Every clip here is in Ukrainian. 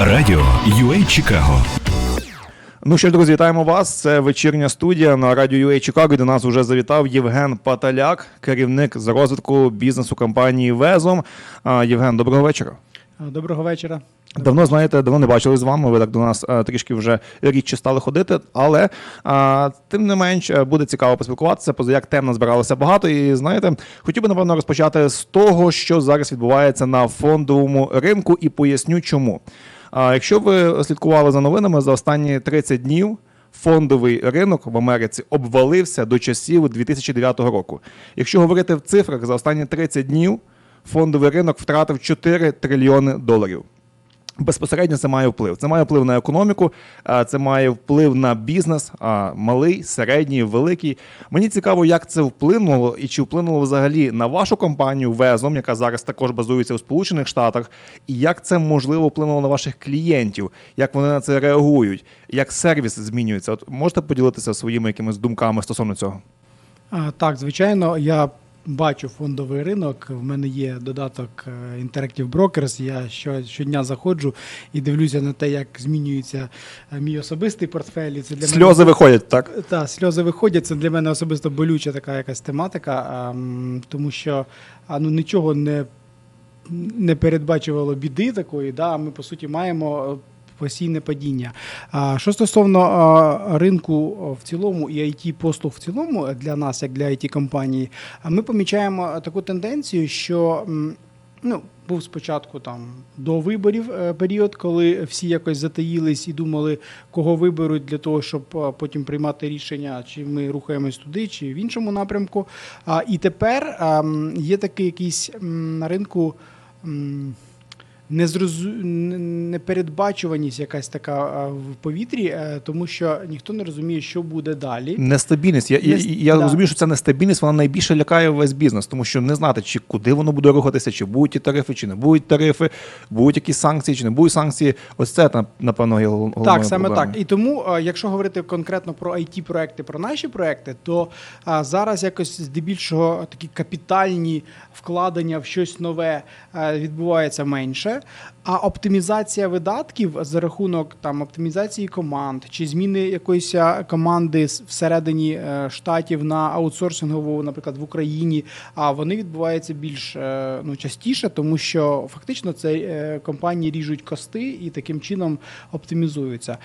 Радіо UA Чикаго. Ну що ж, друзі, вітаємо вас. Це вечірня студія на радіо UA Чикаго. До нас вже завітав Євген Паталяк, керівник з розвитку бізнесу компанії Везом. А, Євген, доброго вечора. Доброго вечора. Давно знаєте, давно не бачили з вами. Ви так до нас а, трішки вже рідше стали ходити, але а, тим не менш е, буде цікаво поспілкуватися. Позаяк тем назбиралося багато. І знаєте, хотів би напевно розпочати з того, що зараз відбувається на фондовому ринку, і поясню, чому. А якщо ви слідкували за новинами за останні 30 днів. Фондовий ринок в Америці обвалився до часів 2009 року. Якщо говорити в цифрах, за останні 30 днів фондовий ринок втратив 4 трильйони доларів. Безпосередньо це має вплив. Це має вплив на економіку, це має вплив на бізнес, малий, середній, великий. Мені цікаво, як це вплинуло і чи вплинуло взагалі на вашу компанію Везом, яка зараз також базується у Сполучених Штатах, і як це можливо вплинуло на ваших клієнтів, як вони на це реагують, як сервіс змінюється. От можете поділитися своїми якимись думками стосовно цього? Так, звичайно, я бачу фондовий ринок. В мене є додаток е, Interactive Brokers. Я що, щодня заходжу і дивлюся на те, як змінюється е, мій особистий портфель. І це для Сльози мене... виходять, так? Та, сльози виходять. Це для мене особисто болюча така якась тематика, тому що ну, нічого не, не передбачувало біди такої. Да? Ми, по суті, маємо. Постійне падіння. А що стосовно ринку в цілому і it послуг в цілому для нас, як для it компанії, ми помічаємо таку тенденцію, що ну, був спочатку там до виборів е, період, коли всі якось затаїлись і думали, кого виберуть для того, щоб потім приймати рішення, чи ми рухаємось туди, чи в іншому напрямку. А, і тепер є такий якийсь на ринку. Незрозу... непередбачуваність якась така в повітрі, е, тому що ніхто не розуміє, що буде далі. Нестабільність. Я, Нест- я да. розумію, що ця нестабільність вона найбільше лякає весь бізнес, тому що не знати, чи куди воно буде рухатися, чи будуть ті тарифи, чи не будуть тарифи, будуть якісь санкції, чи не будуть санкції. Ось це на- напевно є головною Так, саме так. І тому, е, якщо говорити конкретно про it проекти, про наші проекти, то а, зараз якось здебільшого такі капітальні вкладення в щось нове е, відбувається менше. А оптимізація видатків за рахунок там оптимізації команд чи зміни якоїсь команди всередині е, штатів на аутсорсингову, наприклад, в Україні, а вони відбуваються більш е, ну, частіше, тому що фактично це е, компанії ріжуть кости і таким чином оптимізуються.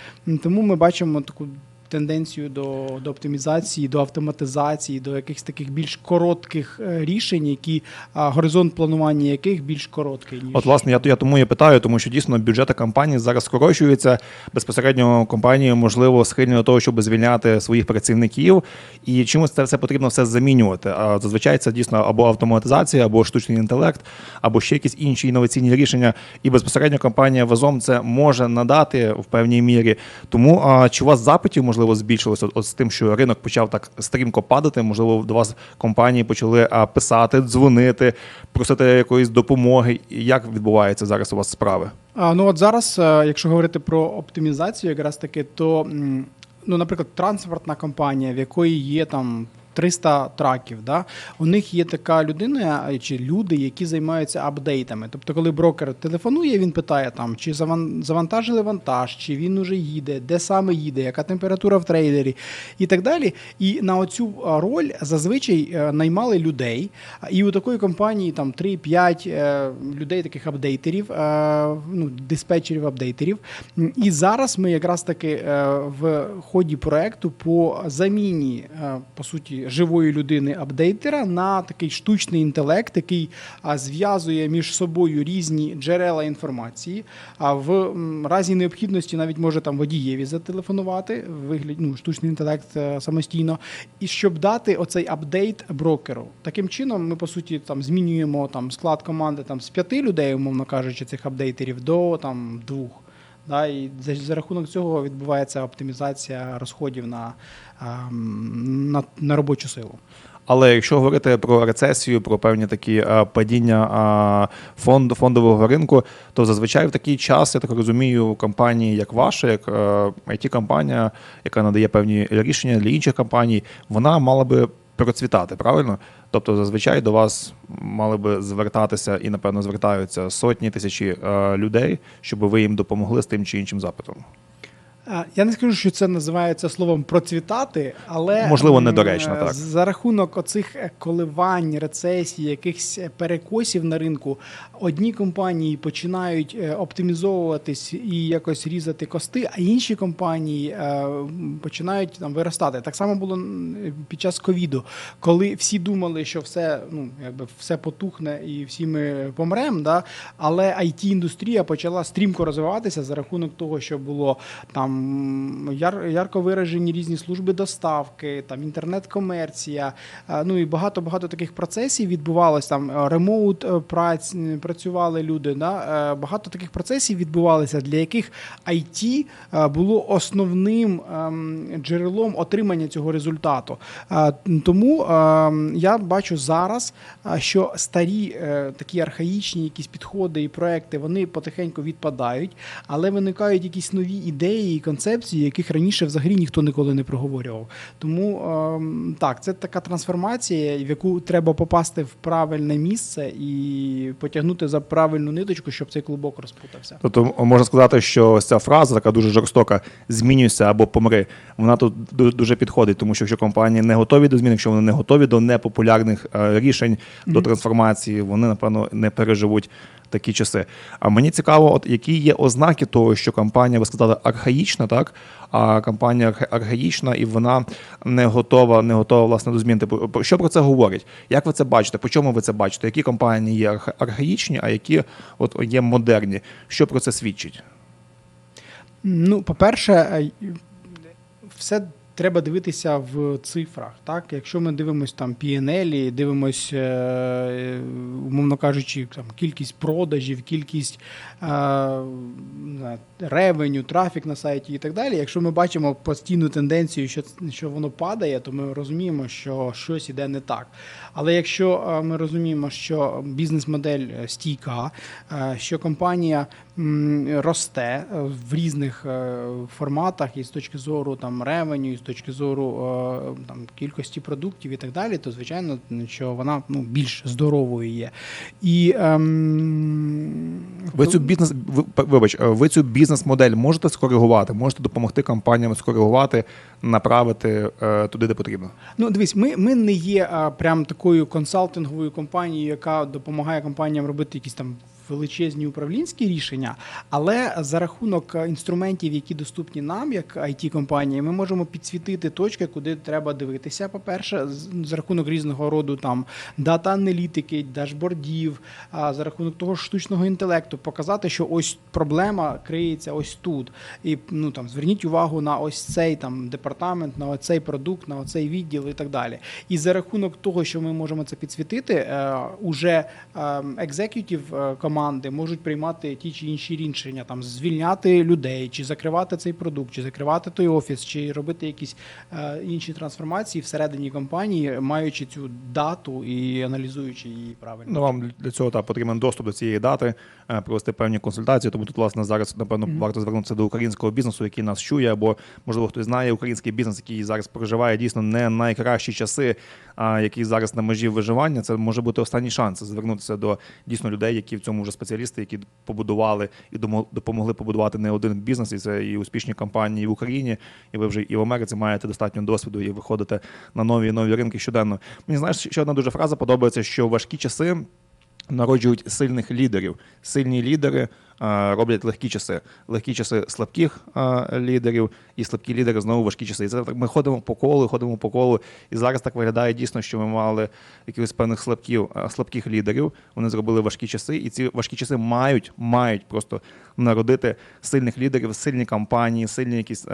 Тому ми бачимо таку. Тенденцію до, до оптимізації, до автоматизації, до якихось таких більш коротких е, рішень, які горизонт планування яких більш короткий ніж От, власне, я, я тому і питаю, тому що дійсно бюджети компаній зараз скорочуються. Безпосередньо компанії, можливо, схильні до того, щоб звільняти своїх працівників, і чимось це все потрібно все замінювати. А зазвичай це дійсно або автоматизація, або штучний інтелект, або ще якісь інші інноваційні рішення. І безпосередньо компанія Вазом це може надати в певній мірі. Тому а, чи у вас запитів можливо збільшилося от, з тим, що ринок почав так стрімко падати? Можливо, до вас компанії почали писати, дзвонити, просити якоїсь допомоги. Як відбуваються зараз у вас справи? А, ну от зараз, е, якщо говорити про оптимізацію, якраз таки, то ну, наприклад, транспортна компанія, в якої є там. 300 траків, да? у них є така людина е, чи люди, які займаються апдейтами. Тобто, коли брокер телефонує, він питає там, чи заван- завантажили вантаж, чи він уже їде, де саме їде, яка температура в трейлері і так далі. І на оцю роль зазвичай е, наймали людей. І у такої компанії там 3-5 е, людей, таких апдейтерів, е, ну, диспетчерів апдейтерів. І зараз ми якраз таки е, в ході проекту по заміні е, по суті живої людини апдейтера на такий штучний інтелект, який зв'язує між собою різні джерела інформації. А в разі необхідності навіть може там водієві зателефонувати в вигляді ну, штучний інтелект е, самостійно, і щоб дати оцей апдейт брокеру. Таким чином, ми по суті там змінюємо там склад команди там з п'яти людей, умовно кажучи, цих апдейтерів до там двох. Да, і за, за рахунок цього відбувається оптимізація розходів на, ем, на, на робочу силу. Але якщо говорити про рецесію, про певні такі е, падіння е, фонд, фондового ринку, то зазвичай в такий час, я так розумію, компанії, як ваша, як it компанія яка надає певні рішення для інших компаній, вона мала би процвітати, правильно? Тобто, зазвичай до вас мали би звертатися і, напевно, звертаються сотні тисячі е, людей, щоб ви їм допомогли з тим чи іншим запитом. Я не скажу, що це називається словом процвітати, але Можливо, недоречно, е, так. за рахунок оцих е, коливань, рецесій, якихось е, перекосів на ринку, одні компанії починають оптимізовуватись і якось різати кости, а інші компанії починають там виростати. Так само було під час ковіду, коли всі думали, що все ну якби все потухне і всі ми помремо. Да? Але it індустрія почала стрімко розвиватися за рахунок того, що було там яр, ярко виражені різні служби доставки, там інтернет-комерція. е, Ну і багато багато таких процесів відбувалось. Там е, ремоут е, праць працювали люди. Да? Багато таких процесів відбувалося, для яких IT було основним ем, джерелом отримання цього результату. Тому ем, я бачу зараз, що старі такі архаїчні якісь підходи і проекти вони потихеньку відпадають, але виникають якісь нові ідеї концепції, яких раніше взагалі ніхто ніколи не проговорював. Тому ем, так, це така трансформація, в яку треба попасти в правильне місце і потягнути за правильну ниточку, щоб цей клубок розпутався. Тобто можна сказати, що ось ця фраза, така дуже жорстока, змінюйся або помри. Вона тут дуже підходить, тому що якщо компанії не готові до змін, якщо вони не готові до непопулярних е, рішень, до трансформації, вони напевно не переживуть такі часи. А мені цікаво, от які є ознаки того, що компанія, ви сказали, архаїчна, так? А компанія архаїчна і вона не готова, не готова власне до змін. Типу, що про це говорить? Як ви це бачите? По чому ви це бачите? Які компанії є архаїчні, а які от є модерні? Що про це свідчить? Ну, по-перше, е, все треба дивитися в цифрах. Так? Якщо ми дивимося там PNL, дивимося, е, умовно кажучи, там, кількість продажів, кількість е, ревеню, трафік на сайті і так далі. Якщо ми бачимо постійну тенденцію, що, що воно падає, то ми розуміємо, що щось іде не так. Але якщо е, ми розуміємо, що бізнес-модель стійка, що компанія росте в різних форматах, і з точки зору там ревеню, і з точки зору е, там кількості продуктів і так далі, то звичайно, що вона ну більш здоровою є. І ем, Ви цю бізнес ви- вибач, е, ви цю бізнес-модель можете скоригувати, можете допомогти компаніям скоригувати, направити е, туди, де потрібно. Ну, дивись, ми, ми не є а, прям такою консалтинговою компанією, яка допомагає компаніям робити якісь там величезні управлінські рішення, але за рахунок інструментів, які доступні нам, як it компанії ми можемо підсвітити точки, куди треба дивитися. По-перше, з- за рахунок різного роду там дата-аналітики, дашбордів, за рахунок того штучного інтелекту, показати, що ось проблема криється ось тут. І ну там зверніть увагу на ось цей там департамент, на оцей продукт, на оцей відділ і так далі. І за рахунок того, що ми можемо це підсвітити, е, уже екзекютів команди можуть приймати ті чи інші рішення, там звільняти людей, чи закривати цей продукт, чи закривати той офіс, чи робити якісь е, інші трансформації всередині компанії, маючи цю дату і аналізуючи її правильно. Ну вам для цього так, потрібен доступ до цієї дати, е, провести певні консультації. Тому тут, власне, зараз напевно варто звернутися до українського бізнесу, який нас чує, або можливо хтось знає український бізнес, який зараз проживає дійсно не найкращі часи, а який зараз на межі виживання. Це може бути останній шанс звернутися до дійсно людей, які в цьому вже спеціалісти, які побудували і допомогли побудувати не один бізнес, і це і успішні компанії в Україні, і ви вже і в Америці маєте достатньо досвіду і виходите на нові і нові ринки щоденно. Мені знаєш, ще одна дуже фраза подобається, що важкі часи. Народжують сильних лідерів. Сильні лідери роблять легкі часи. Легкі часи слабких лідерів, і слабкі лідери знову важкі часи. І це так ми ходимо по колу, ходимо по колу. І зараз так виглядає дійсно, що ми мали якихось певних слабків, слабких лідерів. Вони зробили важкі часи, і ці важкі часи мають, мають просто народити сильних лідерів, сильні кампанії, сильні якісь.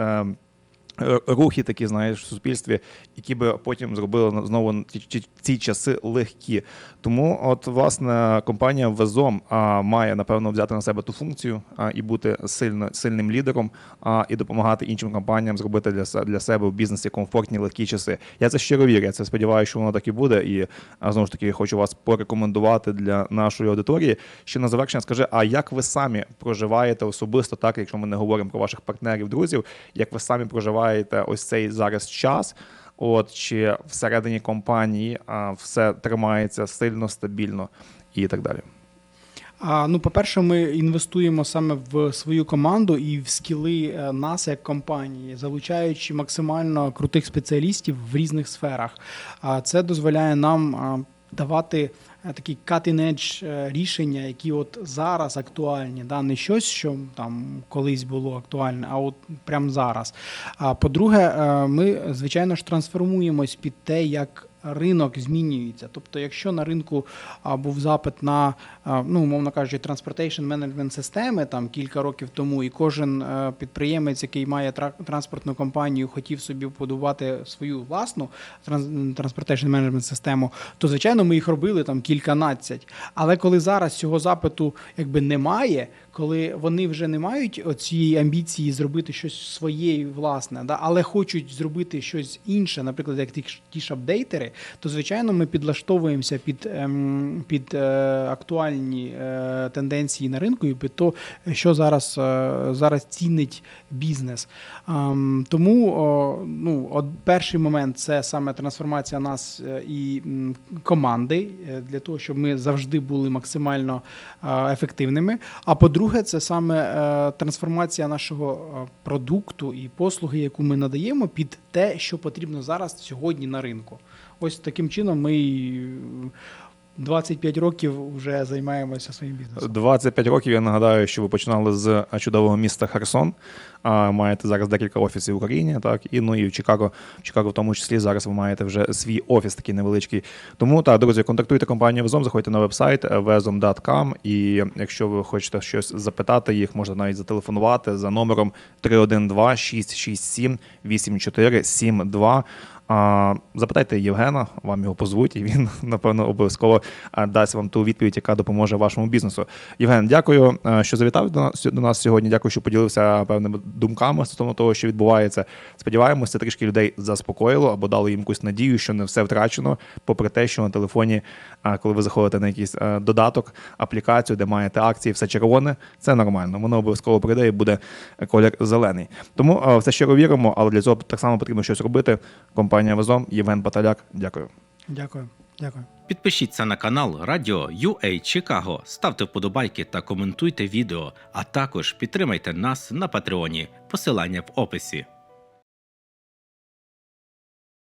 Е, Рухи такі, знаєш, в суспільстві, які би потім зробили знову ці, ці, часи легкі. Тому, от, власне, компанія Везом має напевно взяти на себе ту функцію а, і бути сильно, сильним лідером, а, і допомагати іншим компаніям зробити для, для себе в бізнесі комфортні легкі часи. Я це щиро вірю. Я це сподіваюся, що воно так і буде. І а, знову ж таки хочу вас порекомендувати для нашої аудиторії. Ще на завершення скажи, а як ви самі проживаєте особисто, так якщо ми не говоримо про ваших партнерів, друзів, як ви самі проживаєте ось цей зараз час? От чи всередині компанії а, все тримається сильно, стабільно і так далі. А, ну, по-перше, ми інвестуємо саме в свою команду і в скіли е, нас як компанії, залучаючи максимально крутих спеціалістів в різних сферах. А це дозволяє нам давати е, такі cutting-edge е, рішення, які от зараз актуальні, да? не щось, що там колись було актуальне, а от прямо зараз. А по-друге, е, ми звичайно ж трансформуємось під те, як ринок змінюється. Тобто, якщо на ринку був запит на, ну, умовно кажучи, transportation management системи там кілька років тому, і кожен е, підприємець, який має тра- транспортну компанію, хотів собі побудувати свою власну transportation management систему, то звичайно ми їх робили там кільканадцять. Але коли зараз цього запиту якби немає, коли вони вже не мають оцієї амбіції зробити щось своє власне, да, але хочуть зробити щось інше, наприклад, як ті, ті ж апдейтери, то звичайно ми підлаштовуємося під, ем, під е, актуальні е, тенденції на ринку і під то, що зараз, е, зараз цінить бізнес. Ем, тому ну, от перший момент це саме трансформація нас і команди для того, щоб ми завжди були максимально ефективними. А по-друге, це саме е, трансформація нашого е, продукту і послуги, яку ми надаємо, під те, що потрібно зараз сьогодні на ринку. Ось таким чином ми 25 років вже займаємося своїм бізнесом. 25 років. Я нагадаю, що ви починали з чудового міста Херсон. А маєте зараз декілька офісів в Україні, так і ну і в Чикаго, в Чикаго, в тому числі зараз ви маєте вже свій офіс такий невеличкий. Тому так, друзі, контактуйте компанію Vezom, заходьте на вебсайт vezom.com, і якщо ви хочете щось запитати, їх можна навіть зателефонувати за номером 312 667 8472. Запитайте Євгена, вам його позвуть, і він напевно обов'язково дасть вам ту відповідь, яка допоможе вашому бізнесу. Євген, дякую, е, що завітав до нас сьогодні. Дякую, що поділився певними думками стосовно того, що відбувається. Сподіваємося, трішки людей заспокоїло або дало їм якусь надію, що не все втрачено, попри те, що на телефоні, коли ви заходите на якийсь е, додаток, аплікацію, де маєте акції, все червоне, це нормально. Воно обов'язково прийде і буде колір зелений. Тому е, все щиро віримо, але для цього так само потрібно щось робити. Компанія Везом, Євген Баталяк. Дякую. Дякую. Дякую. Підпишіться на канал Радіо UA Чикаго, ставте вподобайки та коментуйте відео, а також підтримайте нас на Патреоні. Посилання в описі.